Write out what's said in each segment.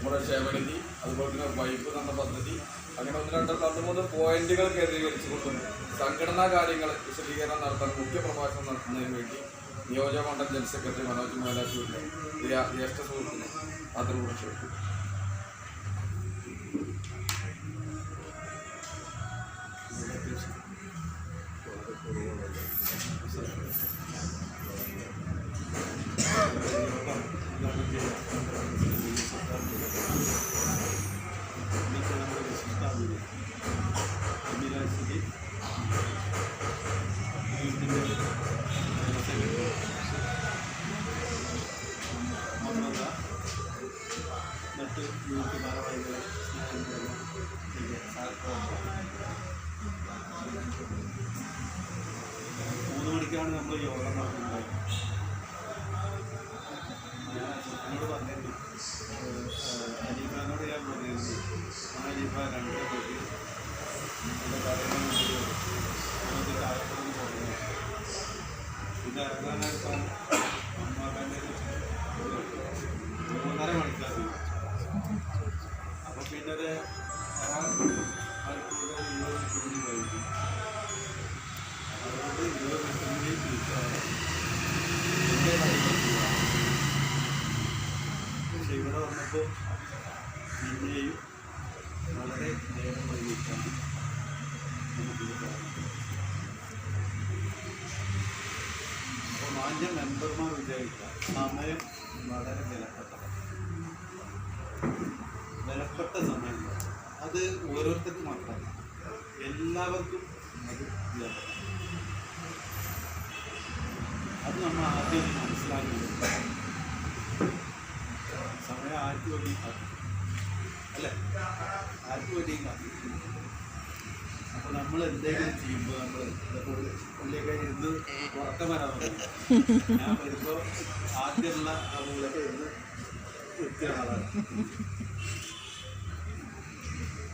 നമ്മുടെ ക്ഷേമനിധി അതുപോലെ തന്നെ വൈപ്പ് എന്ന പദ്ധതി. അങ്ങനെ ഒന്ന് രണ്ട് രണ്ട് മൂന്ന് പോയിന്റുകൾ കേന്ദ്രീകരിച്ചുകൊണ്ടും സംഘടനാ കാര്യങ്ങൾ വിശദീകരണം നടത്താൻ മുഖ്യ പ്രഭാഷണം നടത്തുന്നതിന് വേണ്ടി നിയോജക മണ്ഡലം ജനറൽ സെക്രട്ടറി മനോജ് മേലാശൂരിന്റെ ജ്യേഷ്ഠ സുഹൃത്തിനെ ആദരവ് മൂന്ന് മണിക്കാണ് നമ്മൾ യോഗം ഇവിടെ നിന്നെയും വളരെ നേരം വൈകിട്ടാണ് അപ്പോൾ മാന്യ മെമ്പർമാർ വിചാരിക്കാം സമയം വളരെ വിലപ്പെട്ടതാണ്. വിലപ്പെട്ട സമയം അത് ഓരോരുത്തർക്കും മാത്രമല്ല. എല്ലാവർക്കും അത് വിലപ്പെട്ടതാണ്. അത് നമ്മൾ ആദ്യം ഒന്ന് മനസ്സിലാക്കുന്നത് സമയം ആർക്ക് വേണ്ടി കാത്തിരിക്കും അല്ലേ ആർക്ക് വേണ്ടിയും കാത്തിരിക്കും അപ്പോൾ നമ്മൾ എന്തെങ്കിലും ചെയ്യുമ്പോൾ നമ്മൾ ഇരുന്ന് ഉറക്കം വരാൻ ഞാൻ ആദ്യമുള്ള ആളുകളൊക്കെ ഇരുന്ന് വൃത്തിയാണ്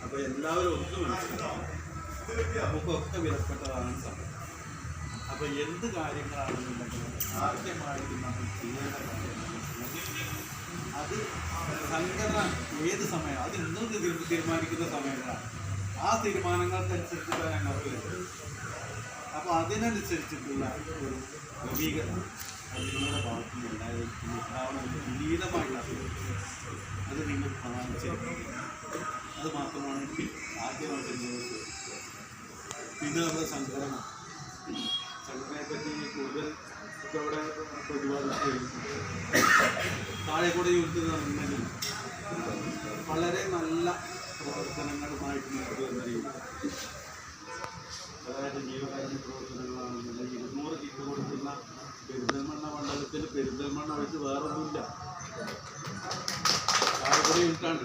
അപ്പൊ എല്ലാവരും ഒന്ന് മനസ്സിലാവും നമുക്കൊക്കെ വിലപ്പെട്ടതാണ് അപ്പോൾ എന്ത് കാര്യങ്ങളാണെന്നുണ്ടെങ്കിലും ആദ്യമായിട്ട് നമ്മൾ ചെയ്യേണ്ട കാര്യങ്ങൾ അത് സംഘടന ഏത് സമയം അത് ഇന്നും തീരുമാനിക്കുന്ന സമയങ്ങളാണ്. ആ തീരുമാനങ്ങൾക്കനുസരിച്ചുള്ള ഞങ്ങൾക്ക് വരുന്നത് അപ്പോൾ അതിനനുസരിച്ചിട്ടുള്ള ഒരു ക്രമീകരണം അത് നിങ്ങളുടെ ഭാഗത്ത് നിന്ന് ഉണ്ടാവണമെന്ന് വിനീതമായിട്ട് അത് നിങ്ങൾ കാണിച്ചിരിക്കും അത് മാത്രമാണ് എനിക്ക് ആദ്യമായിട്ട് നിങ്ങൾക്ക് പിന്നെ നമ്മുടെ സംഘടന. സംഘടനയെ പറ്റി കൂടുതൽ ഇവിടെ പ്രതിപാദിച്ചിരുന്നു താഴെ കൂടെ യൂത്ത് ഗവൺമെന്റ് വളരെ നല്ല പ്രവർത്തനങ്ങളുമായിട്ട് മുന്നോട്ട് വന്നിരിക്കുന്നു അതായത് ജീവകാരുണ്യ പ്രവർത്തനങ്ങളാണെന്നുണ്ടെങ്കിൽ ഇരുന്നൂറ് കിറ്റ് കൊടുക്കുന്ന പെരുന്തൽമണ്ണ മണ്ഡലത്തിൽ പെരുന്തൽമണ്ണ വെച്ച് വേറൊന്നുമില്ല. യൂണിറ്റാണ്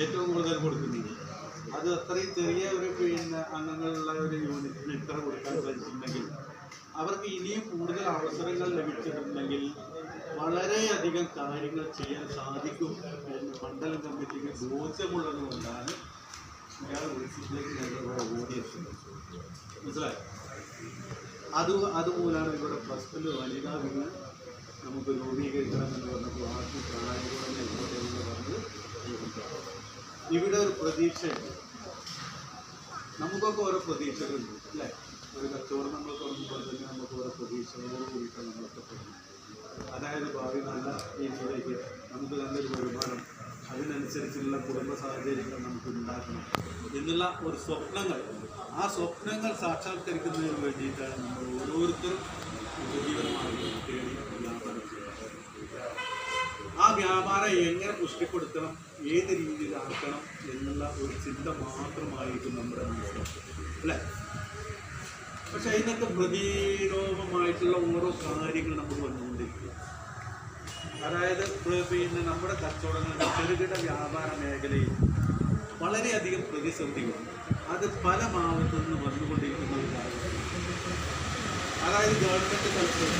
ഏറ്റവും കൂടുതൽ കൊടുക്കുന്നത്. അത് അത്രയും ചെറിയ ഒരു പിന്നെ അംഗങ്ങളുള്ള ഒരു യൂണിറ്റിന് ഇത്ര കൊടുക്കാൻ സാധിച്ചിട്ടുണ്ടെങ്കിൽ അവർക്ക് ഇനിയും കൂടുതൽ അവസരങ്ങൾ ലഭിച്ചിട്ടുണ്ടെങ്കിൽ വളരെയധികം കാര്യങ്ങൾ ചെയ്യാൻ സാധിക്കും എന്ന് മണ്ഡലം കമ്മിറ്റിക്ക് ബോധ്യമുള്ളതുകൊണ്ടാണ് ഇയാൾ ഓഫീസിലേക്ക് ഞങ്ങൾ ഓടിയെത്തുന്നത്. മനസ്സിലായോ? അത് അതുമൂലമാണ് ഇവിടെ പ്ലസ് വനിതാ വിങ് നമുക്ക് രൂപീകരിക്കണം എന്ന് പറഞ്ഞപ്പോൾ ആർക്കും പ്രായകൂടനെ ഇവിടെ എന്ന് പറഞ്ഞത് ഇവിടെ ഒരു പ്രതീക്ഷയുണ്ട്. നമുക്കൊക്കെ ഓരോ പ്രതീക്ഷകളുണ്ട് അല്ലേ? ഒരു കച്ചവടം നമ്മൾ തുടങ്ങുമ്പോൾ തന്നെ നമുക്ക് ഓരോ പ്രതീക്ഷകളോട് കൂടിയിട്ടാണ് നമ്മളൊക്കെ തുടങ്ങുന്നത് അതായത് ഭാവി നല്ല രീതിയിലേക്ക് നമുക്ക് നല്ലൊരു വരുമാനം അതിനനുസരിച്ചുള്ള കുടുംബ സാഹചര്യങ്ങൾ നമുക്ക് ഉണ്ടാക്കണം എന്നുള്ള ഒരു സ്വപ്നങ്ങൾ. ആ സ്വപ്നങ്ങൾ സാക്ഷാത്കരിക്കുന്നതിന് വേണ്ടിയിട്ടാണ് നമ്മൾ ഓരോരുത്തരും തേടി വ്യാപാരം ആ വ്യാപാരം എങ്ങനെ പുഷ്ടിപ്പെടുത്തണം ഏത് രീതിയിലാക്കണം എന്നുള്ള ഒരു ചിന്ത മാത്രമായിരിക്കും നമ്മുടെ മനസ്സിൽ. അല്ലേ? പക്ഷെ അതിനൊക്കെ പ്രതിരോധമായിട്ടുള്ള ഓരോ കാര്യങ്ങൾ നമുക്ക് വന്നുകൊണ്ടിരിക്കും അതായത് പിന്നെ നമ്മുടെ കച്ചവടങ്ങൾ ചെറുകിട വ്യാപാര മേഖലയിൽ വളരെയധികം പ്രതിസന്ധികളുണ്ട് അത് പല ഭാഗത്തു നിന്ന് വന്നുകൊണ്ടിരിക്കുന്ന ഒരു കാര്യമാണ് അതായത് ഗവൺമെന്റ് തലത്തിൽ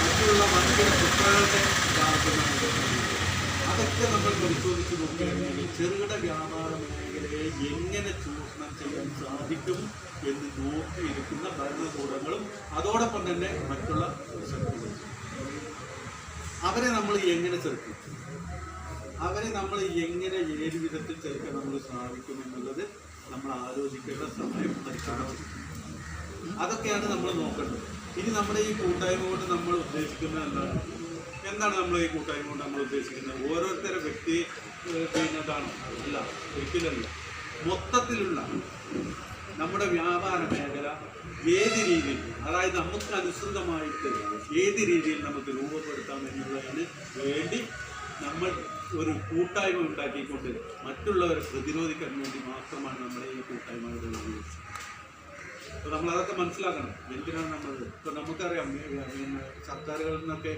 മറ്റുള്ള വൻകിട കുട്ടികളുടെ അതൊക്കെ നമ്മൾ പരിശോധിച്ച് നോക്കുകയാണെങ്കിൽ ചെറുകിട വ്യാപാര മേഖലയെ എങ്ങനെ ചൂഷണം ചെയ്യാൻ സാധിക്കും എന്ന് നോക്കിയിരിക്കുന്ന ഭരണകൂടങ്ങളും അതോടൊപ്പം തന്നെ മറ്റുള്ള ശക്തികളും അവരെ നമ്മൾ എങ്ങനെ ചെറുക്കും? അവരെ നമ്മൾ എങ്ങനെ ഏത് വിധത്തിൽ ചെറുക്കാൻ നമ്മൾ സാധിക്കും എന്നുള്ളത് നമ്മൾ ആലോചിക്കേണ്ട സമയം പരിശ്രമം അതൊക്കെയാണ് നമ്മൾ നോക്കേണ്ടത്. ഇനി നമ്മുടെ ഈ കൂട്ടായ്മ കൊണ്ട് നമ്മൾ ഉദ്ദേശിക്കുന്നത് എന്താണ്? എന്താണ് നമ്മൾ ഈ കൂട്ടായ്മ കൊണ്ട് നമ്മൾ ഉദ്ദേശിക്കുന്നത്? ഓരോരുത്തരെ വ്യക്തി ചെയ്യുന്നതാണ്. അല്ല ഒരിക്കലല്ല മൊത്തത്തിലുള്ള നമ്മുടെ വ്യാപാര മേഖല ഏത് രീതിയിൽ അതായത് നമുക്ക് അനുസൃതമായിട്ട് ഏത് രീതിയിൽ നമുക്ക് രൂപപ്പെടുത്താം എന്നുള്ളതിന് വേണ്ടി നമ്മൾ ഒരു കൂട്ടായ്മ ഉണ്ടാക്കിക്കൊണ്ട് മറ്റുള്ളവരെ പ്രതിരോധിക്കാൻ വേണ്ടി മാത്രമാണ് നമ്മുടെ ഈ കൂട്ടായ്മ അപ്പോൾ നമ്മൾ അതൊക്കെ മനസ്സിലാക്കണം. എന്തിനാണ് നമ്മൾ ഇപ്പോൾ നമുക്കറിയാം സർക്കാരുകളിൽ നിന്നൊക്കെ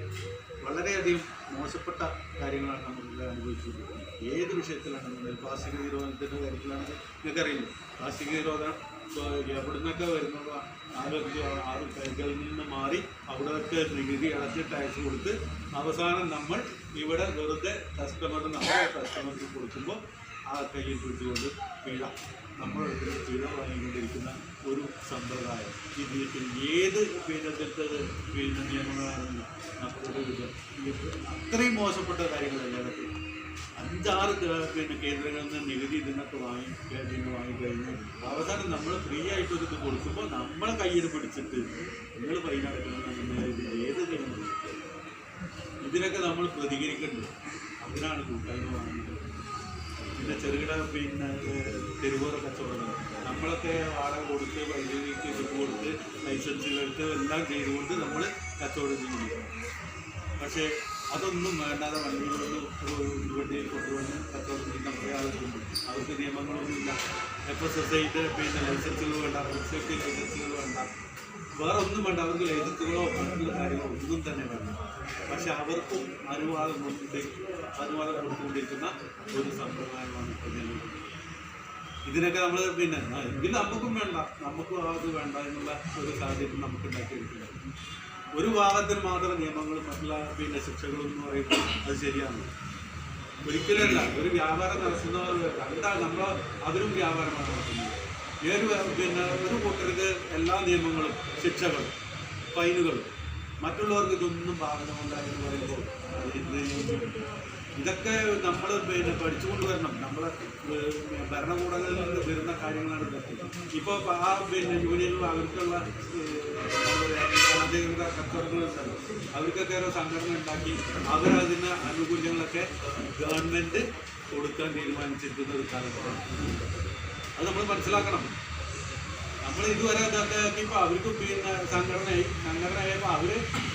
വളരെയധികം മോശപ്പെട്ട കാര്യങ്ങളാണ് നമ്മൾ ഇവിടെ അനുഭവിച്ചുകൊണ്ടിരിക്കുന്നത്. ഏത് വിഷയത്തിലാണെന്നുണ്ടെങ്കിൽ പ്ലാസ്റ്റിക് നിരോധനത്തിന്റെ കാര്യത്തിലാണെങ്കിൽ നിങ്ങൾക്കറിയില്ല? പ്ലാസ്റ്റിക് നിരോധനം എവിടുന്നൊക്കെ വരുന്നത് ആരോഗ്യ കൈകളിൽ നിന്ന് മാറി അവിടെയൊക്കെ നികുതി അടച്ച് ടാക്സ് കൊടുത്ത് അവസാനം നമ്മൾ ഇവിടെ വെറുതെ കസ്റ്റമറിന് നമ്മുടെ കസ്റ്റമർക്ക് കൊടുക്കുമ്പോൾ ആ കയ്യിൽ പിടിച്ചുകൊണ്ട് പിഴ. നമ്മൾ പിഴ വാങ്ങിക്കൊണ്ടിരിക്കുന്ന ഒരു സമ്പ്രദായം. ഇതിൽ ഏത് പിഴത്തെ പിന്നെ നിയമങ്ങളാണെന്ന് ഈ അത്രയും മോശപ്പെട്ട കാര്യങ്ങളല്ല അതൊക്കെ. അഞ്ചാറ് പിന്നെ കേന്ദ്രങ്ങളിൽ നിന്ന് നികുതി ഇതിനൊക്കെ വാങ്ങി പിന്നെ വാങ്ങിക്കഴിഞ്ഞ് അവസാനം നമ്മൾ ഫ്രീ ആയിട്ട് ഇത് കൊടുക്കുമ്പോൾ നമ്മളെ കയ്യിൽ പിടിച്ചിട്ട് നിങ്ങൾ ഫൈൻ അടക്കണം ഏത് നിയമം ഇതിനൊക്കെ നമ്മൾ പ്രതികരിക്കേണ്ടത് അതിനാണ് കൂട്ടായ്മ വാങ്ങുന്നത്. പിന്നെ ചെറുകിട പിന്നെ തെരുവോറ കച്ചവടം നമ്മളൊക്കെ വാടക കൊടുത്ത് വൈദ്യുതിക്ക് ഇത് കൊടുത്ത് ലൈസൻസുകൾക്ക് എല്ലാം ചെയ്തുകൊണ്ട് നമ്മൾ കച്ചവടം ചെയ്യുന്നു. പക്ഷേ അതൊന്നും വേണ്ടാതെ വണ്ടികളൊന്നും വണ്ടിയിൽ കൊണ്ടുവന്ന് കച്ചവടം ചെയ്യുന്ന കുറേ അവർക്ക് നിയമങ്ങളൊന്നുമില്ല എഫ് എസ് എസ് പിന്നെ ലൈസൻസുകൾ വേണ്ട ഫുഡ് സേഫ്റ്റി ലൈസൻസുകൾ വേണ്ട. വേറെ ഒന്നും വേണ്ട. അവർക്ക് ലൈസൻസുകളോ മറ്റുള്ള കാര്യങ്ങളോ ഒന്നും തന്നെ വേണ്ട. പക്ഷെ അവർക്കും അനുവാദം കൊണ്ട് അനുവാദം കൊടുത്തുകൊണ്ടിരിക്കുന്ന ഒരു സമ്പ്രദായമാണ് ഇപ്പോൾ നിലവിലുള്ളത്. ഇതിനൊക്കെ നമ്മൾ പിന്നെ എങ്കിൽ നമുക്കും വേണ്ട. നമുക്കും അത് വേണ്ട എന്നുള്ള ഒരു സാഹചര്യം നമുക്ക് ഉണ്ടാക്കിയെടുക്കില്ല ഒരു ഭാഗത്തിന് മാത്രം നിയമങ്ങളും മറ്റുള്ള പിന്നെ ശിക്ഷകളും എന്ന് പറയുന്നത് അത് ശരിയാണ്. ഒരിക്കലല്ല ഒരു വ്യാപാരം നടത്തുന്നവർ കണ്ടാൽ നമ്മൾ അതിലും വ്യാപാരമാണ് നടത്തുന്നത്. ഏത് പിന്നെ ഒരു കൂട്ടർക്ക് എല്ലാ നിയമങ്ങളും ശിക്ഷകളും ഫൈനുകളും മറ്റുള്ളവർക്ക് ഇതൊന്നും ബാധകമല്ല എന്ന് പറയുമ്പോൾ ഇത് ഇതൊക്കെ നമ്മൾ പിന്നെ പഠിച്ചുകൊണ്ട് വരണം. നമ്മൾ ഭരണകൂടങ്ങളിൽ നിന്ന് വരുന്ന കാര്യങ്ങളാണ് ഇതൊക്കെ. ഇപ്പോൾ ആ പിന്നെ യൂണിയനിൽ അവർക്കുള്ള അധികൃത കച്ചവടങ്ങളുണ്ടല്ലോ അവർക്കൊക്കെ ഓരോ സംഘടന ഉണ്ടാക്കി അവരതിന് ആനുകൂല്യങ്ങളൊക്കെ ഗവൺമെന്റ് കൊടുക്കാൻ തീരുമാനിച്ചിരിക്കുന്ന ഒരു കാലത്താണ് അത് നമ്മൾ മനസ്സിലാക്കണം. നമ്മൾ ഇതുവരെ ഇതൊക്കെ അവർക്ക് പിന്നെ സംഘടനയായി. സംഘടനയായപ്പോൾ അവർ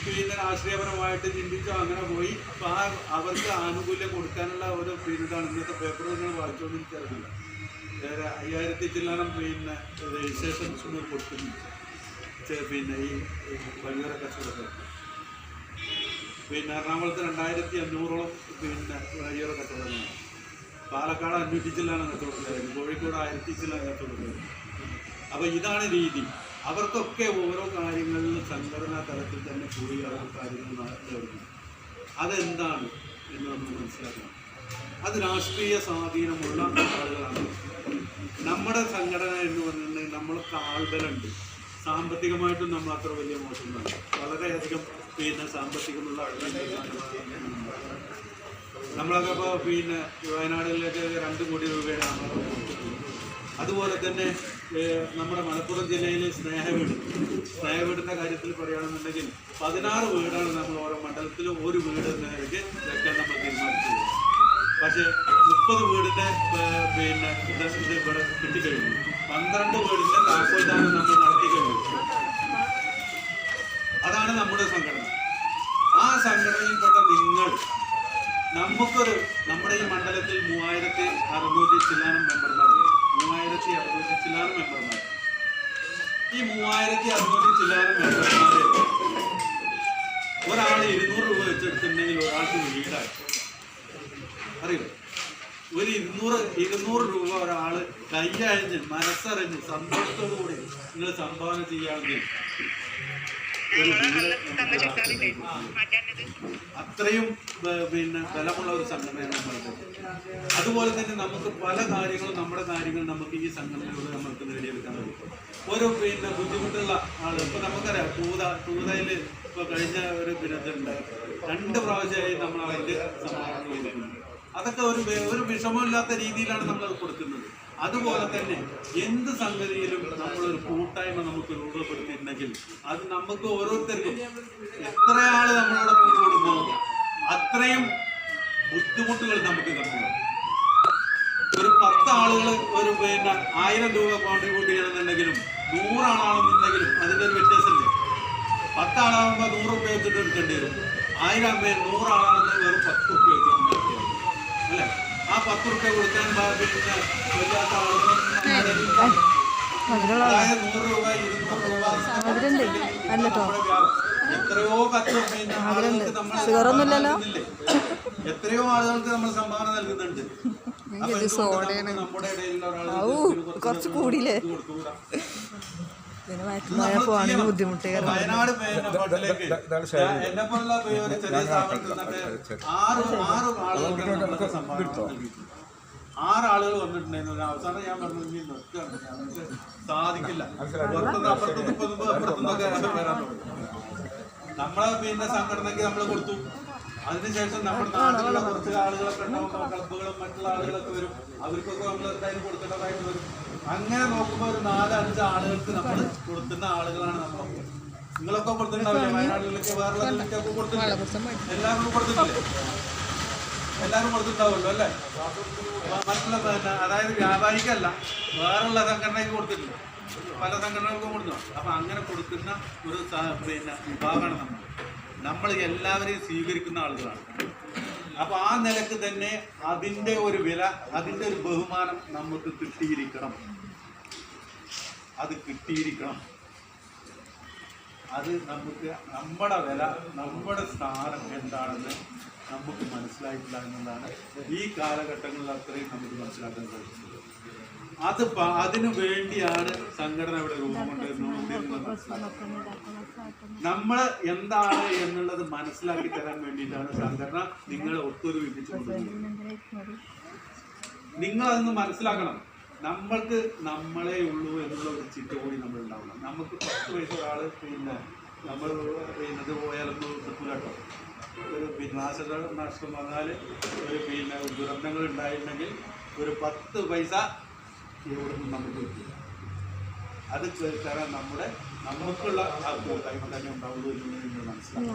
പിന്നെ രാഷ്ട്രീയപരമായിട്ട് ചിന്തിച്ചു അങ്ങനെ പോയി. അപ്പോൾ ആ അവർക്ക് ആനുകൂല്യം കൊടുക്കാനുള്ള ഒരു പിന്നെ ഇതാണ്. ഇന്നത്തെ പേപ്പർ നിങ്ങൾ വായിച്ചുകൊണ്ട് എനിക്കറിയില്ല അയ്യായിരത്തി ചില്ലാനം പിന്നെ രജിസ്ട്രേഷൻസ് കൊടുക്കുന്നു പിന്നെ ഈ വഴിയോര കച്ചവടത്തിൽ പിന്നെ എറണാകുളത്ത് രണ്ടായിരത്തി അഞ്ഞൂറോളം പിന്നെ വഴിയോര കച്ചവടങ്ങളാണ് പാലക്കാട് അഞ്ഞൂറ്റി ചില്ലാണ് കച്ചവടക്കാരുണ്ട് കോഴിക്കോട് ആയിരത്തി ചില്ലാണ് കച്ചവടക്കാരുണ്ട് അപ്പോൾ ഇതാണ് രീതി. അവർക്കൊക്കെ ഓരോ കാര്യങ്ങളിലും സംഘടനാ തലത്തിൽ തന്നെ കൂടി അവർ കാര്യങ്ങൾ നടത്തുന്നു അതെന്താണ് എന്ന് നമ്മൾ മനസ്സിലാക്കണം. അത് രാഷ്ട്രീയ സ്വാധീനമുള്ള ആളുകളാണ്. നമ്മുടെ സംഘടന എന്ന് പറഞ്ഞിട്ടുണ്ടെങ്കിൽ നമ്മൾക്ക് ആൾബലുണ്ട് സാമ്പത്തികമായിട്ടും നമ്മൾ അത്ര വലിയ മോശമാണ് വളരെയധികം പിന്നെ സാമ്പത്തികമുള്ള നമ്മളൊക്കെ ഇപ്പോൾ പിന്നെ വയനാടിലേക്ക് രണ്ട് കോടി രൂപയാണ് അതുപോലെ തന്നെ നമ്മുടെ മലപ്പുറം ജില്ലയിലെ സ്നേഹവീട്. സ്നേഹവീടിന്റെ കാര്യത്തിൽ പറയുകയാണെന്നുണ്ടെങ്കിൽ പതിനാറ് വീടാണ് നമ്മൾ ഓരോ മണ്ഡലത്തിലും ഒരു വീട് എന്ന വെക്കാൻ നമ്മൾ തീരുമാനിച്ചത് പക്ഷേ മുപ്പത് വീടിന്റെ പിന്നെ ഇത് ഇവിടെ കിട്ടിക്കഴിഞ്ഞു. പന്ത്രണ്ട് വീടിന്റെ താക്കോൽദാനം നമ്മൾ നടത്തി കഴിഞ്ഞു. അതാണ് നമ്മുടെ സംഘടന. ആ സംഘടനയിൽപ്പെട്ട നിങ്ങൾ നമുക്കൊരു നമ്മുടെ ഈ മണ്ഡലത്തിൽ മൂവായിരത്തി അറുന്നൂറ്റി ചില്ലാനം മെമ്പർമാർ മൂവായിരത്തി അറുന്നൂറ്റി ചില്ലാറ് മെമ്പർമാർ ഈ മൂവായിരത്തി അറുന്നൂറ്റി ചില്ലാറ് മെമ്പർമാർ ഒരാൾ ഇരുന്നൂറ് രൂപ വെച്ചെടുത്തിട്ടുണ്ടെങ്കിൽ ഒരാൾക്ക് വീടായി അറിയോ? ഒരു ഇരുന്നൂറ് ഇരുന്നൂറ് രൂപ ഒരാൾ കൈയഴിഞ്ഞ് മനസ്സറിഞ്ഞ് സന്തോഷത്തോടു കൂടി നിങ്ങൾ സംഭാവന ചെയ്യുകയാണെങ്കിൽ ഒരു വീട് നമുക്ക് രാഷ്ട്രത്തിൽ അത്രയും പിന്നെ ബലമുള്ള ഒരു സംഘടനയാണ് അതുപോലെ തന്നെ നമുക്ക് പല കാര്യങ്ങളും നമ്മുടെ കാര്യങ്ങൾ നമുക്ക് ഈ സംഘടനയിലൂടെ നമുക്ക് നേടിയെടുക്കാൻ കഴിയും ഓരോ പിന്നെ ബുദ്ധിമുട്ടുള്ള ആൾ ഇപ്പൊ നമുക്കറിയാം തൂത തൂതയിൽ ഇപ്പൊ കഴിഞ്ഞ ഒരു ദിനത്തിലുണ്ട്. രണ്ട് പ്രാവശ്യമായി നമ്മൾ അതിന്റെ സമാധാനം അതൊക്കെ ഒരു ഒരു വിഷമമില്ലാത്ത രീതിയിലാണ് നമ്മൾ കൊടുക്കുന്നത്. അതുപോലെ തന്നെ എന്ത് സംഗതിയിലും നമ്മളൊരു കൂട്ടായ്മ നമുക്ക് രൂപപ്പെടുത്തിയിട്ടുണ്ടെങ്കിൽ അത് നമുക്ക് ഓരോരുത്തർക്കും എത്ര ആൾ നമ്മളോട് കൂടുമ്പോ അത്രയും ബുദ്ധിമുട്ടുകൾ നമുക്ക് കണ്ടു ഒരു പത്ത് ആളുകൾ ഒരു പിന്നെ ആയിരം രൂപ കോൺട്രിബ്യൂട്ട് ചെയ്യണമെന്നുണ്ടെങ്കിലും നൂറാളാണെന്നുണ്ടെങ്കിലും അതിന്റെ ഒരു വ്യത്യാസമില്ലേ. പത്താളാകുമ്പോൾ നൂറ് റുപ്യ വെച്ചിട്ട് എടുക്കേണ്ടി വരും. ആയിരം പേര് നൂറാളാണെന്ന് വെറും പത്ത് റുപ്യ വെച്ച് അല്ലേ? പത്ത് റുപ്യ കൊടുക്കാൻ പാ- പിന്നെ വല്ലാത്ത ആളുകൾ അതായത് നൂറ് രൂപ ഇരുന്നൂറ് രൂപ. നമ്മുടെ വ്യാ- എത്രയോ നൽകുന്നില്ലേ? എത്രയോ ആളുകൾക്ക് നമ്മൾ സംഭാവന നൽകുന്നുണ്ട്. കുറച്ച് കൂടിയില്ലേ? ഇത് കൊടുത്തുകൂടാ? പിന്നെ ഇത് വയറ്റിൽ നമ്മൾ പോവാണെങ്കിൽ ചെയ്യണം. ബുദ്ധിമുട്ട് വയനാട് പിന്നെ ഫണ്ടിലേക്ക് ഞാൻ എന്നെ പോലുള്ള ഒരു ചെറിയ സ്ഥാപനത്തിൽ നിന്നൊക്കെ ആറ് ആറ് ആളുകൾക്ക് നമ്മളൊക്കെ സംഭാവന നൽകിയിട്ടുണ്ട്. ആറ് ആളുകൾ വന്നിട്ടുണ്ടായിരുന്നു അവസാനം ഞാൻ പറഞ്ഞു ഇനി നിർത്തുകയാണ് ഞങ്ങൾക്ക് സാധിക്കില്ല പുറത്തുനിന്ന് അപ്പുറത്തുനിന്ന് ഇപ്പുറത്തുനിന്ന് അപ്പുറത്തുനിന്നൊക്കെ വരാൻ തുടങ്ങി നമ്മളെ പിന്നെ സംഘടനയ്ക്ക് നമ്മൾ കൊടുത്തു അതിനുശേഷം നമ്മുടെ നാട്ടിലുള്ള കുറച്ച് ആളുകളൊക്കെ ഉണ്ടാവും ക്ലബുകളും മറ്റുള്ള ആളുകളൊക്കെ വരും അവർക്കൊക്കെ നമ്മൾ എന്തായാലും കൊടുക്കേണ്ടതായിട്ട് വരും അങ്ങനെ നോക്കുമ്പോൾ ഒരു നാല് അഞ്ച് ആളുകൾക്ക് നമ്മൾ കൊടുക്കുന്ന ആളുകളാണ് നമ്മൾ നിങ്ങളൊക്കെ കൊടുത്തിട്ടുണ്ടാവില്ലേ വയനാട്ടിലൊക്കെ വേറെ കൊടുത്തിട്ടില്ലേ? എല്ലാവരും കൊടുത്തിട്ടില്ലേ? എല്ലാവരും കൊടുത്തിട്ടുണ്ടാവുമല്ലോ അല്ലേ? മറ്റുള്ള അതായത് വ്യാപാരിക്കല്ല വേറുള്ള സംഘടനയ്ക്ക് കൊടുത്തിട്ടില്ല. പല സംഘടനകൾക്കും കൊടുത്തു. അപ്പൊ അങ്ങനെ കൊടുക്കുന്ന ഒരു പിന്നെ വിഭാഗമാണ് നമ്മൾ നമ്മൾ എല്ലാവരെയും സ്വീകരിക്കുന്ന ആളുകളാണ്. അപ്പൊ ആ നിലയ്ക്ക് തന്നെ അതിന്റെ ഒരു വില അതിന്റെ ഒരു ബഹുമാനം നമുക്ക് കിട്ടിയിരിക്കണം. അത് കിട്ടിയിരിക്കണം. അത് നമുക്ക് നമ്മുടെ വില നമ്മുടെ സ്ഥാനം എന്താണെന്ന് നമുക്ക് മനസ്സിലായിട്ടില്ല എന്നതാണ് ഈ കാലഘട്ടങ്ങളിൽ അത്രയും നമുക്ക് മനസ്സിലാക്കാൻ സാധിച്ചത്. അത് അതിനു വേണ്ടിയാണ് സംഘടന ഇവിടെ രൂപം കൊണ്ടുവരുന്നത് നമ്മൾ എന്താണ് എന്നുള്ളത് മനസ്സിലാക്കി തരാൻ വേണ്ടിയിട്ടാണ് സംഘടന നിങ്ങളെ ഒത്തൊരുമിപ്പിച്ചു നിങ്ങൾ അതൊന്ന് മനസ്സിലാക്കണം. നമ്മൾക്ക് നമ്മളെ ഉള്ളൂ എന്നുള്ള ഒരു ചിന്ത കൂടി നമ്മൾ ഉണ്ടാവണം നമുക്ക് പത്ത് വയസ്സ് ഒരാൾ പിന്നെ നമ്മൾ ഇത് പോയാലൊന്നും കിട്ടില്ല കേട്ടോ. ഒരു പിന്നെ നാശ നഷ്ടം വന്നാൽ ഒരു പിന്നെ ദുരന്തങ്ങൾ ഉണ്ടായിട്ടുണ്ടെങ്കിൽ ഒരു പത്ത് പൈസ ഇവിടെ നിന്ന് നമുക്ക് കിട്ടില്ല അത് തരാൻ നമ്മുടെ നമുക്കുള്ള ആ കൂട്ടായ്മ തന്നെ ഉണ്ടാവുള്ളൂ എന്ന് നിങ്ങൾ മനസ്സിലാക്കണം.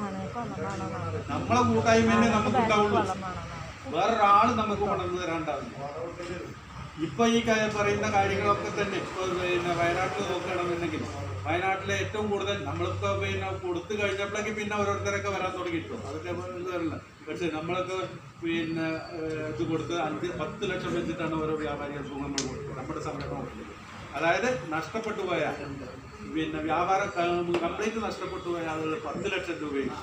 നമ്മളെ കൂട്ടായ്മ തന്നെ നമുക്ക് ഉണ്ടാവുള്ളൂ. വേറൊരാൾ നമുക്ക് വളർന്നു തരാണ്ടാവില്ല. ഇപ്പൊ ഈ പറയുന്ന കാര്യങ്ങളൊക്കെ തന്നെ ഇപ്പൊ പിന്നെ വയനാട്ടിൽ നോക്കുകയാണെന്നുണ്ടെങ്കിൽ വയനാട്ടിലെ ഏറ്റവും കൂടുതൽ നമ്മളിപ്പോ പിന്നെ കൊടുത്തു കഴിഞ്ഞപ്പോഴേക്ക് പിന്നെ ഓരോരുത്തരൊക്കെ വരാൻ തുടങ്ങിയിട്ടു? അതൊക്കെ ഇതല്ല. പക്ഷെ നമ്മളൊക്കെ പിന്നെ ഇത് കൊടുത്ത് അഞ്ച് പത്ത് ലക്ഷം വെച്ചിട്ടാണ് ഓരോ വ്യാപാരികൾക്കും നമ്മൾ കൊടുത്തത്. നമ്മുടെ സംരംഭം അതായത് നഷ്ടപ്പെട്ടു പോയ പിന്നെ വ്യാപാരം കംപ്ലീറ്റ് നഷ്ടപ്പെട്ടു പോയ ആളുകൾ പത്ത് ലക്ഷം രൂപയും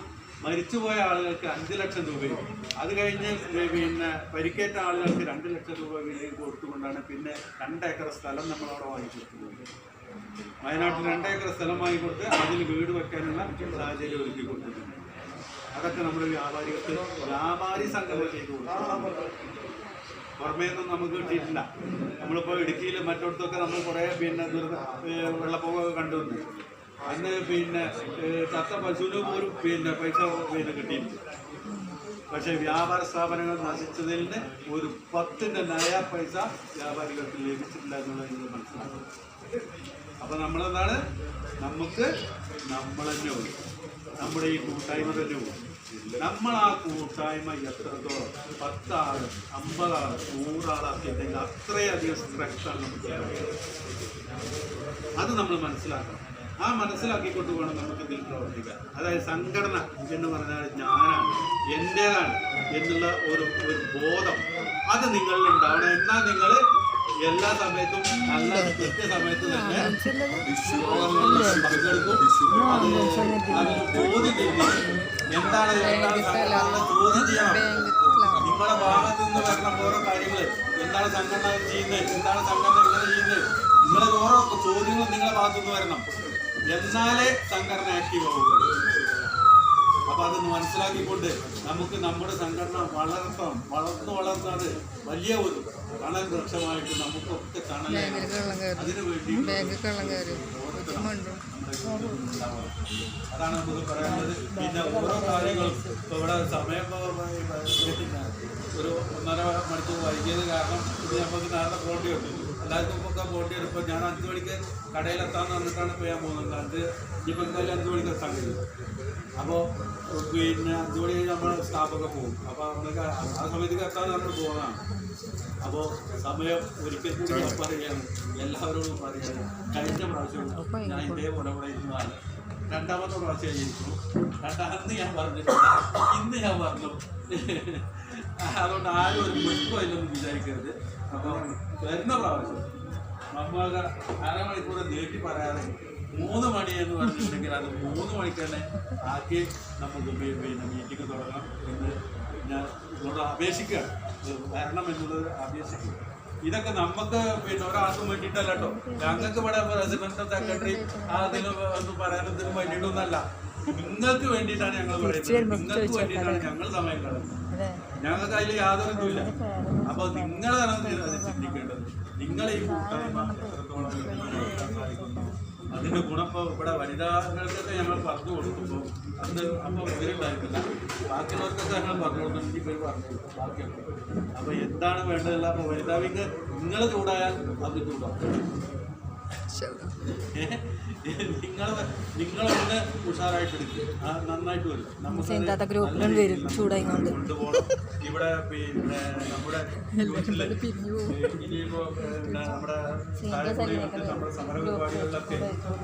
മരിച്ചുപോയ ആളുകൾക്ക് അഞ്ച് ലക്ഷം രൂപയും അത് കഴിഞ്ഞ് പിന്നെ പരിക്കേറ്റ ആളുകൾക്ക് രണ്ട് ലക്ഷം രൂപ വിലയും കൊടുത്തുകൊണ്ടാണ് പിന്നെ രണ്ട് ഏക്കർ സ്ഥലം നമ്മളവിടെ വാങ്ങിക്കൊടുക്കുന്നത്. വയനാട്ടിൽ രണ്ട് ഏക്കർ സ്ഥലം വാങ്ങിക്കൊടുത്ത് അതിൽ വീട് വെക്കാനുള്ള സാഹചര്യം ഒരുക്കി കൊടുത്തിട്ടുണ്ട്. അതൊക്കെ നമ്മുടെ വ്യാപാരികൾക്ക് വ്യാപാരി സംഘടന ചെയ്തു പുറമേ നിന്നും നമുക്ക് കിട്ടിയിട്ടില്ല. നമ്മളിപ്പോൾ ഇടുക്കിയിൽ മറ്റിടത്തൊക്കെ നമ്മൾ കുറേ പിന്നെ വെള്ളപ്പൊക്കമൊക്കെ കണ്ടുവന്നു അന്ന് പിന്നെ തത്ത പശുവിന് പോലും പിന്നെ പൈസ പിന്നെ കിട്ടിയിട്ടില്ല പക്ഷേ വ്യാപാര സ്ഥാപനങ്ങൾ നിന്ന് ഒരു പത്തിന്റെ നയ പൈസ വ്യാപാരികൾക്ക് ലഭിച്ചിട്ടില്ല എന്നുള്ളത് നിങ്ങൾ മനസ്സിലാക്കണം അപ്പോൾ നമ്മളെന്താണ്? നമുക്ക് നമ്മൾ തന്നെ ഉള്ളു. നമ്മുടെ ഈ കൂട്ടായ്മ തന്നെ ഉള്ളു. നമ്മൾ ആ കൂട്ടായ്മ എത്രത്തോളം? പത്താൾ അമ്പതാൾ നൂറാളാക്കിയിട്ടുണ്ടെങ്കിൽ അത്രയധികം സ്ട്രെങ്ത്താണ് നമുക്ക് അത് നമ്മൾ മനസ്സിലാക്കണം. ആ മനസ്സിലാക്കിക്കൊണ്ട് വേണം നമുക്ക് ഇതിൽ പ്രവർത്തിക്കാൻ. അതായത് സംഘടന എന്ന് പറഞ്ഞാൽ ഞാനാണ് എന്റേതാണ് എന്നുള്ള ഒരു ഒരു ബോധം. അത് നിങ്ങളിൽ ഉണ്ടാവണം എന്നാൽ നിങ്ങൾ എല്ലാ സമയത്തും നല്ല കൃത്യസമയത്ത് തന്നെ പങ്കെടുക്കും. അത് ചോദ്യം ചെയ്യും. എന്താണ് എന്താണ് ചോദ്യം ചെയ്യണം. നിങ്ങളുടെ ഭാഗത്ത് നിന്ന് വരണം ഓരോ കാര്യങ്ങൾ എന്താണ് സംഘടന ചെയ്യുന്നത്? എന്താണ് സംഘടന ഇങ്ങനെ ചെയ്യുന്നത്? നിങ്ങളുടെ ഓരോ ചോദ്യങ്ങളും നിങ്ങളുടെ ഭാഗത്തുനിന്ന് വരണം. എന്നാലേ സംഘടന ആക്റ്റീവ് ആവുകയുള്ളൂ അപ്പൊ അത് മനസ്സിലാക്കിക്കൊണ്ട് നമുക്ക് നമ്മുടെ സംഘടന വളർത്താം വളർന്നു വളർന്നത് വലിയ ഒരു കണൽ വൃക്ഷമായിട്ട് നമുക്കൊക്കെ അതിനു വേണ്ടി കയറി. അതാണ് നമുക്ക് പറയാനുള്ളത്. പിന്നെ ഓരോ കാര്യങ്ങളും ഇപ്പൊ ഇവിടെ സമയം ഇപ്പൊ പിന്നെ ഒരു ഒന്നര മണിക്കൂർ വൈകിയത് കാരണം ഇത് നമുക്ക് നേരത്തെ പോകേണ്ടി വരും എല്ലാവർക്കും ഒക്കെ പോകേണ്ടി വരുമ്പോൾ ഞാൻ അഞ്ച് മണിക്ക് കടയിലെത്താന്ന് പറഞ്ഞിട്ടാണ് ഞാൻ പോകുന്നത്. അത് ഇപ്പം എന്തായാലും അഞ്ച് മണിക്ക് എത്താൻ കഴിയും. അപ്പോൾ പിന്നെ അഞ്ച് മണി കഴിഞ്ഞ് നമ്മൾ സ്റ്റാഫൊക്കെ പോകും. അപ്പോൾ നമുക്ക് ആ സമയത്തേക്ക് എത്താൻ നമ്മൾ പോകുന്നതാണ്. അപ്പോൾ സമയം ഒരിക്കൽ കൂടി ഞാൻ പറയുകയാണ് എല്ലാവരോടും പറയുകയാണ് കഴിഞ്ഞ പ്രാവശ്യം ഞാൻ ഇതേപോലെ ഇവിടെ ഇരുന്നതാണ് രണ്ടാമത്തെ പ്രാവശ്യം ജയിച്ചു. രണ്ടാമത് ഞാൻ പറഞ്ഞിട്ടുണ്ട് ഇന്ന് ഞാൻ പറഞ്ഞു. അതുകൊണ്ട് ആരും ഒരു മുൻപതിലൊന്നും വിചാരിക്കരുത്. അപ്പോൾ വരുന്ന പ്രാവശ്യം നമ്മൾക്ക് അരമണിക്കൂർ നീട്ടി പറയാതെ മൂന്ന് മണി എന്ന് പറഞ്ഞിട്ടുണ്ടെങ്കിൽ അത് മൂന്ന് മണിക്ക് തന്നെ ആക്കി നമുക്ക് പിന്നെ മീറ്റിംഗ് തുടങ്ങാം എന്ന് ഞാൻ ഇതോട് അപേക്ഷിക്കുകയാണ്. വരണം എന്നുള്ളത് അപേക്ഷിക്കുക ഇതൊക്കെ നമുക്ക് പിന്നെ ഒരാൾക്കും വേണ്ടിയിട്ടല്ല കേട്ടോ. ഞങ്ങൾക്ക് ഇവിടെ പ്രസിഡന്റ് സെക്രട്ടറി അതിന് ഒന്നും പറയാനതിനും വേണ്ടിയിട്ടൊന്നല്ല നിങ്ങൾക്ക് വേണ്ടിയിട്ടാണ് ഞങ്ങൾ പറയുന്നത്. നിങ്ങൾക്ക് വേണ്ടിയിട്ടാണ് ഞങ്ങൾ സമയം കളയുന്നത്. ഞങ്ങൾക്ക് അതിൽ യാതൊരു ഇല്ല അപ്പൊ നിങ്ങളാണ് അത് ചിന്തിക്കേണ്ടത്. നിങ്ങൾ ഈ കൂട്ടായ്മ അതിന്റെ ഗുണം ഇപ്പോൾ ഇവിടെ വനിതാക്കൾക്കൊക്കെ ഞങ്ങൾ പറഞ്ഞു കൊടുക്കുമ്പോൾ അത് അപ്പോൾ ഇവരുണ്ടായിരുന്നില്ല ബാക്കിയുള്ളവർക്കൊക്കെ ഞങ്ങൾ പറഞ്ഞു കൊടുത്തു. ഇവർ പറഞ്ഞു ബാക്കിയൊക്കെ അപ്പോൾ എന്താണ് വേണ്ടതല്ല അപ്പോൾ വനിതാവിക്ക് നിങ്ങൾ ചൂടായാൽ അത് ചൂടാവും നിങ്ങൾ നിങ്ങളൊന്ന് ഉഷാറായിട്ട് എടുക്കുക നന്നായിട്ട് വരും നമുക്ക് ചിന്താത്ത ഗ്രൂപ്പിലും വരും ചൂടായിക്കൊണ്ട് കൊണ്ടുപോകണം. ഇവിടെ പിന്നെ നമ്മുടെ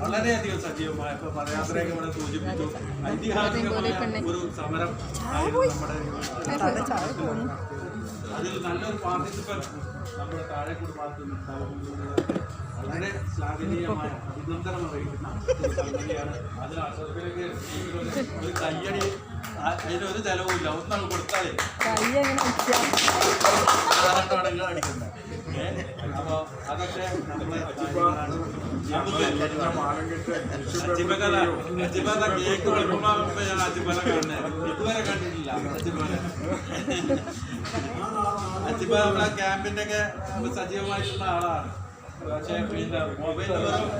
വളരെയധികം സജീവമായ. ഇപ്പൊ പദയാത്രയൊക്കെ ഇവിടെ സൂചിപ്പിച്ചു. ഐതിഹാസികമായ ഒരു സമരം ആയിരുന്നു നമ്മുടെ. അതിൽ നല്ലൊരു പാർട്ടിസിപ്പൻ നമ്മുടെ താഴെ ഭാഗത്ത് നിന്നുണ്ടാവുന്നത് വളരെ ശ്ലാഘനീയമായ അഭിനന്ദനം അറിയിക്കുന്ന ഒരു സംഗതിയാണ്. കയ്യടി അതിനൊരു ചെലവുമില്ല ഒന്നാണ് കൊടുത്താലേ. അടിക്കുന്നത് അതൊക്കെ അജിബകല കേക്ക് ഞാൻ അജിബല കാണുന്നത് ഇതുവരെ കണ്ടിട്ടില്ല അജിബല അജിബ നമ്മളെ ക്യാമ്പിന്റെ ഒക്കെ സജീവമായിട്ടുള്ള ആളാണ്. പക്ഷേ പിന്നെ മൊബൈൽ വെറും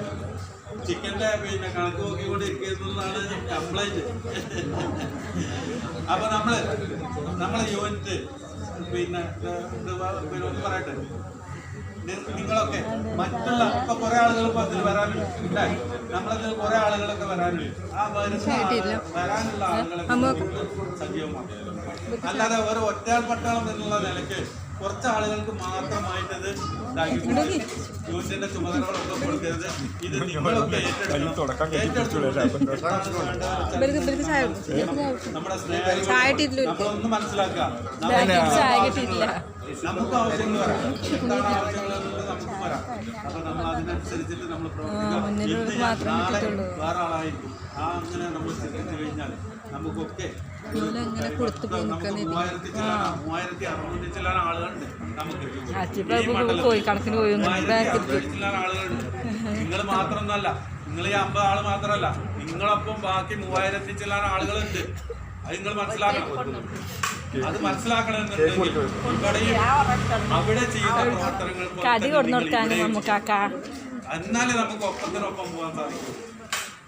ചിക്കന്റെ പിന്നെ കണക്ക് നോക്കിക്കൊണ്ടിരിക്കുന്നതാണ് കംപ്ലൈന്റ് അപ്പൊ നമ്മൾ നമ്മളെ യൂണിറ്റ് പിന്നെ പിന്നെ ഒന്ന് പറയട്ടെ. നിങ്ങളൊക്കെ മറ്റുള്ള ഇപ്പൊ കുറെ ആളുകൾ ഇപ്പൊ അതിൽ വരാനുണ്ട് നമ്മളതിൽ കുറെ ആളുകളൊക്കെ വരാനുണ്ട്. ആ വരുന്ന വരാനുള്ള ആളുകളൊക്കെ സജീവമാണ് അല്ലാതെ ഒരു ഒറ്റയാൾ പട്ടാളം എന്നുള്ള നിലയ്ക്ക് കുറച്ച് ആളുകൾക്ക് മാത്രമായിട്ടത് യൂണിറ്റിന്റെ ചുമതലകളൊക്കെ കൊടുക്കരുത്. ഇത് നിങ്ങളൊക്കെ. നമ്മുടെ സ്നേഹം നമ്മളൊന്ന് മനസ്സിലാക്കുക. ബാക്കിൽ ചായ നമുക്ക് ആവശ്യങ്ങൾ വരാം. എന്താണ് ആവശ്യങ്ങൾ എന്നുള്ളത് നമുക്ക് വരാം. അപ്പൊ നമ്മൾ അതിനനുസരിച്ചിട്ട് നമ്മൾ പ്രവർത്തിക്കാം. നാളെ. വേറെ ആളായിരിക്കും. ആ അങ്ങനെ നമ്മൾ ചിന്തിച്ചു കഴിഞ്ഞാൽ നമുക്കൊക്കെ ഇങ്ങനെ കൊടുത്തു പോയി നമുക്ക് നിൽക്കുന്ന മൂവായിരത്തി ചില്ലാന മൂവായിരത്തി അറുന്നൂറ്റി ചില്ലാന ആളുകളുണ്ട്. നമുക്ക് അച്ചിപ്പ ഈ പോയി കണക്കിന് പോയി ഒന്നും മൂവായിരത്തി അറുന്നൂറ്റി ആളുകളുണ്ട്. നിങ്ങൾ മാത്രമൊന്നല്ല നിങ്ങൾ ഈ അമ്പത് ആൾ മാത്രമല്ല നിങ്ങളൊപ്പം ബാക്കി മൂവായിരത്തി ചില്ലാന ആളുകളുണ്ട്. അത് നിങ്ങൾ മനസ്സിലാക്കണം. അത് മനസ്സിലാക്കണം ഇവിടെയും അവിടെ ചെയ്യുന്ന പ്രവർത്തനങ്ങൾ എന്നാലേ നമുക്ക് ഒപ്പത്തിനൊപ്പം പോകാൻ സാധിക്കൂ.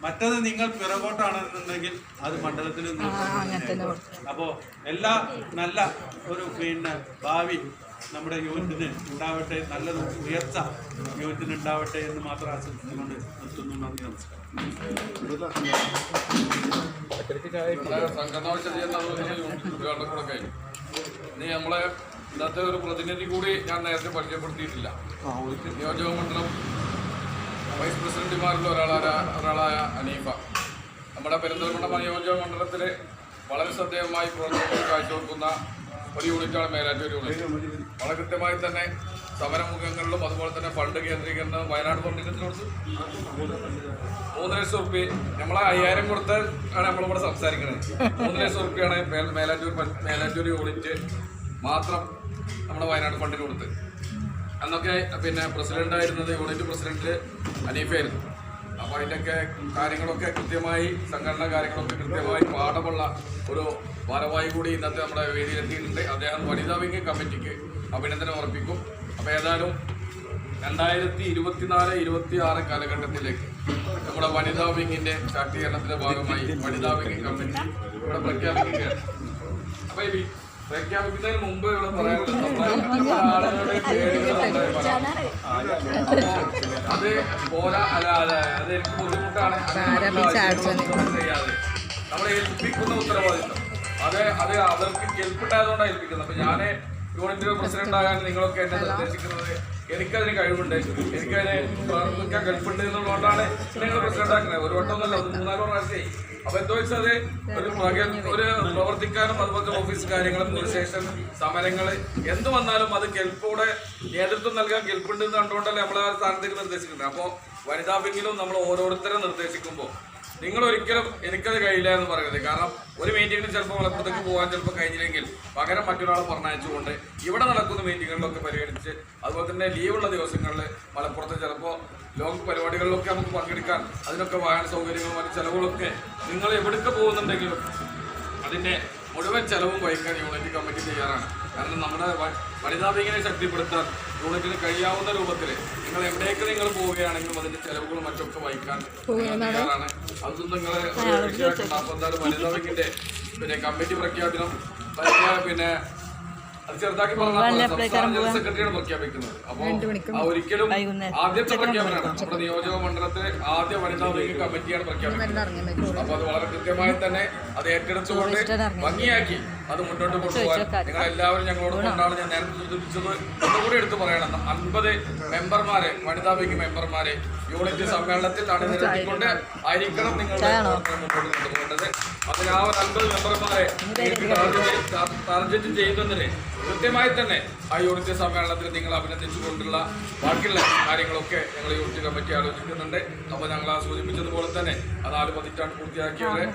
മറ്റത് നിങ്ങൾ പിറകോട്ടാണെന്നുണ്ടെങ്കിൽ അത് മണ്ഡലത്തിൽ. അപ്പോ എല്ലാ നല്ല ഒരു പിന്നെ ഭാവി നമ്മുടെ യൂണിറ്റിന് ഉണ്ടാവട്ടെ നല്ലൊരു ഉയർച്ച യൂണിറ്റിന് ഉണ്ടാവട്ടെ എന്ന് മാത്രം ആശംസിച്ചുകൊണ്ട് നിർത്തുന്നു നന്ദി നമസ്കാരം ഇനി നമ്മളെ ഇന്നത്തെ ഒരു പ്രതിനിധി കൂടി ഞാൻ നേരത്തെ പരിചയപ്പെടുത്തിയിട്ടില്ല. നിയോജക മണ്ഡലം വൈസ് പ്രസിഡന്റുമാരിൽ ഒരാളായ ഒരാളായ അനീഫ. നമ്മുടെ പെരിന്തൽമണ്ണ നിയോജക മണ്ഡലത്തിലെ വളരെ ശ്രദ്ധേയമായി പ്രവർത്തനങ്ങൾ കാഴ്ചവെക്കുന്ന ഒരു യൂണിറ്റാണ് മേലാറ്റൂർ യൂണിറ്റ്. വളരെ കൃത്യമായി തന്നെ സമരമുഖങ്ങളിലും അതുപോലെ തന്നെ ഫണ്ട് കേന്ദ്രീകരണം വയനാട് ഫണ്ടിനത്തിനോട് മൂന്ന് ലക്ഷം റുപ്യ നമ്മളെ അയ്യായിരം കൊടുത്ത് ആണ് നമ്മളിവിടെ സംസാരിക്കുന്നത്. മൂന്ന് ലക്ഷം റുപ്യാണ് മേലാറ്റൂർ മേലാറ്റൂർ യൂണിറ്റ് മാത്രം നമ്മുടെ വയനാട് ഫണ്ടിന് കൊടുത്ത് അന്നൊക്കെ പിന്നെ പ്രസിഡന്റ് ആയിരുന്നത് യൂണിറ്റ് പ്രസിഡന്റ് അനീഫായിരുന്നു. അപ്പോൾ അതിന്റെയൊക്കെ കാര്യങ്ങളൊക്കെ കൃത്യമായി സംഘടന കാര്യങ്ങളൊക്കെ കൃത്യമായി പാഠമുള്ള ഒരു ഭാരവാഹി കൂടി ഇന്നത്തെ നമ്മുടെ വേദിയിലെത്തിയിട്ടുണ്ട്. അദ്ദേഹം വനിതാ വിംഗ് കമ്മിറ്റിക്ക് അഭിനന്ദനം അർപ്പിക്കും. അപ്പോൾ ഏതായാലും രണ്ടായിരത്തി ഇരുപത്തിനാല് ഇരുപത്തി ആറ് കാലഘട്ടത്തിലേക്ക് നമ്മുടെ വനിതാ വിങ്ങിന്റെ ശാക്തീകരണത്തിന്റെ ഭാഗമായി വനിതാ വിങ് കമ്മിറ്റി ഇവിടെ പ്രഖ്യാപിക്കുകയാണ്. അപ്പൊ ഈ പ്രഖ്യാപിക്കുന്നതിന് മുമ്പ് ഇവിടെ ആളുകളുടെ അത് പോരാ അല്ല അല്ല അത് എനിക്ക് ബുദ്ധിമുട്ടാണ്. ആരാ ഈ ചാടിച്ചത്? ഒന്നും ചെയ്യാതെ. നമ്മളെ ഏൽപ്പിക്കുന്ന ഉത്തരവാദിത്വം. അത് അത് അവർക്ക് കേൾപ്പിട്ടായതുകൊണ്ടാണ് ഏൽപ്പിക്കുന്നത്. അപ്പൊ ഞാൻ യൂണിറ്റിന്റെ പ്രസിഡന്റ് ആകാൻ നിങ്ങളൊക്കെ എന്നെ നിർദ്ദേശിക്കുന്നത് എനിക്കതിന് കഴിവുണ്ട്. എനിക്കതിന് പ്രവർത്തിക്കാൻ കഴിവുണ്ട് എന്നുള്ളതുകൊണ്ടാണ് നിങ്ങൾ പ്രസിഡന്റ് ആക്കുന്നത് ഒരു വട്ടമൊന്നല്ല ഒരു മൂന്നാൽ പ്രാവശ്യമായി. അപ്പൊ എന്താ വെച്ചാൽ ഒരു ഒരു പ്രവർത്തിക്കാനും അതുപോലെ ഓഫീസ് കാര്യങ്ങളും സ്റ്റേഷൻ സമരങ്ങൾ എന്ത് വന്നാലും അത് കെൽപ്പോടെ നേതൃത്വം നൽകാൻ കെൽപ്പുണ്ട് എന്ന് കണ്ടുകൊണ്ടല്ലേ നമ്മൾ ആ സ്ഥാനത്തേക്ക് നിർദ്ദേശിക്കുന്നത്. അപ്പോൾ വനിതാ വിങ്ങിലും നമ്മൾ ഓരോരുത്തരെ നിർദ്ദേശിക്കുമ്പോൾ നിങ്ങൾ ഒരിക്കലും എനിക്കത് കഴിയില്ല എന്ന് പറയുന്നത് കാരണം ഒരു മീറ്റിങ്ങിന് ചിലപ്പോൾ മലപ്പുറത്തേക്ക് പോകാൻ ചിലപ്പോൾ കഴിഞ്ഞില്ലെങ്കിൽ പകരം മറ്റൊരാൾ പറഞ്ഞയച്ചുകൊണ്ട് ഇവിടെ നടക്കുന്ന മീറ്റിങ്ങുകളിലൊക്കെ പരിഗണിച്ച് അതുപോലെ തന്നെ ലീവുള്ള ദിവസങ്ങളിൽ മലപ്പുറത്ത് ചിലപ്പോൾ ലോങ് പരിപാടികളിലൊക്കെ നമുക്ക് പങ്കെടുക്കാൻ അതിനൊക്കെ വാഹന സൗകര്യങ്ങളും മറ്റു ചിലവുകളൊക്കെ നിങ്ങൾ എവിടേക്ക് പോകുന്നുണ്ടെങ്കിലും അതിന്റെ മുഴുവൻ ചിലവും വഹിക്കാൻ യൂണിറ്റ് കമ്മിറ്റി തയ്യാറാണ്. കാരണം നമ്മുടെ വനിതാ വിങ്ങിനെ ശക്തിപ്പെടുത്താൻ യൂണിറ്റിന് കഴിയാവുന്ന രൂപത്തിൽ നിങ്ങൾ എവിടേക്ക് നിങ്ങൾ പോവുകയാണെങ്കിലും അതിന്റെ ചെലവുകളും മറ്റൊക്കെ വഹിക്കാൻ തയ്യാറാണ്. അതൊന്നും നിങ്ങളെ വിഷയമാക്കണ്ട. അപ്പൊ എന്തായാലും വനിതാ വിങ്ങിന്റെ പിന്നെ കമ്മിറ്റി പ്രഖ്യാപനം പ്രഖ്യാ- പിന്നെ അത് ചെറുതാക്കി പറഞ്ഞാൽ സെക്രട്ടറിയാണ് പ്രഖ്യാപിക്കുന്നത് അപ്പോൾ ആ ഒരിക്കലും ആദ്യത്തെ പ്രഖ്യാപനമാണ് നമ്മുടെ നിയോജക മണ്ഡലത്തിലെ ആദ്യ വനിതാ വിങ് കമ്മിറ്റിയാണ് പ്രഖ്യാപിക്കുന്നത്. അപ്പോൾ അത് വളരെ കൃത്യമായി തന്നെ അത് ഏറ്റെടുത്തുകൊണ്ട് ഭംഗിയാക്കി അത് മുന്നോട്ട് കൊണ്ടുപോകാൻ നിങ്ങൾ എല്ലാവരും ഞങ്ങളോട് കൊണ്ടാണ് ഞാൻ നേരത്തെ സൂചിപ്പിച്ചത്. ഒന്നുകൂടി എടുത്തു പറയണം. അൻപത് മെമ്പർമാരെ വനിതാ വിങ് മെമ്പർമാരെ യൂണിറ്റ് സമ്മേളനത്തിൽ അണിനിരത്തിക്കൊണ്ട് ആയിരിക്കണം നിങ്ങളുടെ മുന്നോട്ട് കൊണ്ടുപോകേണ്ടത്. അതിന് ആ ഒരു അൻപത് മെമ്പർമാരെ ടാർഗറ്റ് ചെയ്യുന്നതിന് കൃത്യമായി തന്നെ ആ യൂണിറ്റ് സമ്മേളനത്തിൽ നിങ്ങൾ അഭിനന്ദിച്ചുകൊണ്ടുള്ള ബാക്കിയുള്ള കാര്യങ്ങളൊക്കെ ഞങ്ങൾ യൂണിറ്റ് കമ്മിറ്റി ആലോചിക്കുന്നുണ്ട്. അപ്പോൾ ഞങ്ങൾ ആ സൂചിപ്പിച്ചതുപോലെ തന്നെ ആ നാല് പതിറ്റാണ്ട് പൂർത്തിയാക്കിയവരെ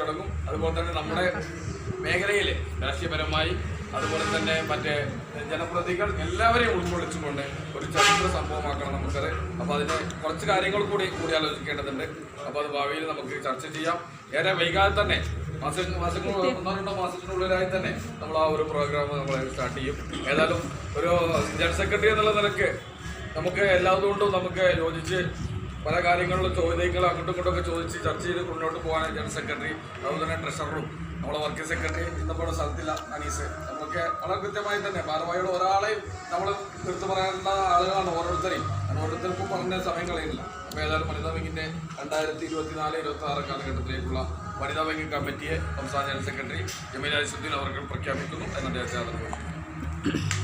ചടങ്ങും. അതുപോലെ തന്നെ നമ്മുടെ മേഖലയിൽ രാഷ്ട്രീയപരമായി അതുപോലെ തന്നെ മറ്റേ ജനപ്രതികൾ എല്ലാവരെയും ഉൾക്കൊള്ളിച്ചുകൊണ്ട് ഒരു ചരിത്ര സംഭവമാക്കണം നമുക്കത്. അപ്പോൾ അതിന് കുറച്ച് കാര്യങ്ങൾ കൂടി കൂടി ആലോചിക്കേണ്ടതുണ്ട്. അപ്പോൾ അത് ഭാവിയിൽ നമുക്ക് ചർച്ച ചെയ്യാം. ഏറെ വൈകാതെ തന്നെ മാസങ്ങൾ ഒന്നോ രണ്ടോ മാസത്തിനുള്ളിലായി തന്നെ നമ്മൾ ആ ഒരു പ്രോഗ്രാം നമ്മൾ സ്റ്റാർട്ട് ചെയ്യും. ഏതായാലും ഒരു ജനറൽ സെക്രട്ടറി എന്നുള്ള നിലയ്ക്ക് നമുക്ക് എല്ലാതുകൊണ്ടും നമുക്ക് യോജിച്ച് പല കാര്യങ്ങളിലും ചോദ്യങ്ങൾ അങ്ങോട്ടും ഇങ്ങോട്ടും ഒക്കെ ചോദിച്ച് ചർച്ച ചെയ്ത് മുന്നോട്ട് പോകാൻ ജനറൽ സെക്രട്ടറി അതുപോലെ തന്നെ ട്രഷററും നമ്മളെ വർക്കിംഗ് സെക്രട്ടറി ഇന്നപ്പോഴും സ്ഥലത്തില്ല അനീസ്. നമുക്ക് വളരെ കൃത്യമായി തന്നെ ഭാരവാഹികൾ ഒരാളെയും നമ്മൾ എടുത്തു പറയേണ്ട ആളുകളാണ് ഓരോരുത്തരെയും. ഓരോരുത്തർക്കും പറഞ്ഞ സമയം കളയുന്നില്ല. അപ്പോൾ ഏതായാലും വനിതാ വിങ്ങിന്റെ രണ്ടായിരത്തി ഇരുപത്തിനാല് ഇരുപത്തി ആറ് കാലഘട്ടത്തിലേക്കുള്ള വനിതാ ബാങ്കിംഗ് കമ്മിറ്റിയെ സംസ്ഥാന ജനറൽ സെക്രട്ടറി ജമീൽ അലിസുദ്ദീൻ അവർക്ക് പ്രഖ്യാപിക്കുന്നു എന്ന് അദ്ദേഹത്തെ അറിയിക്കുന്നു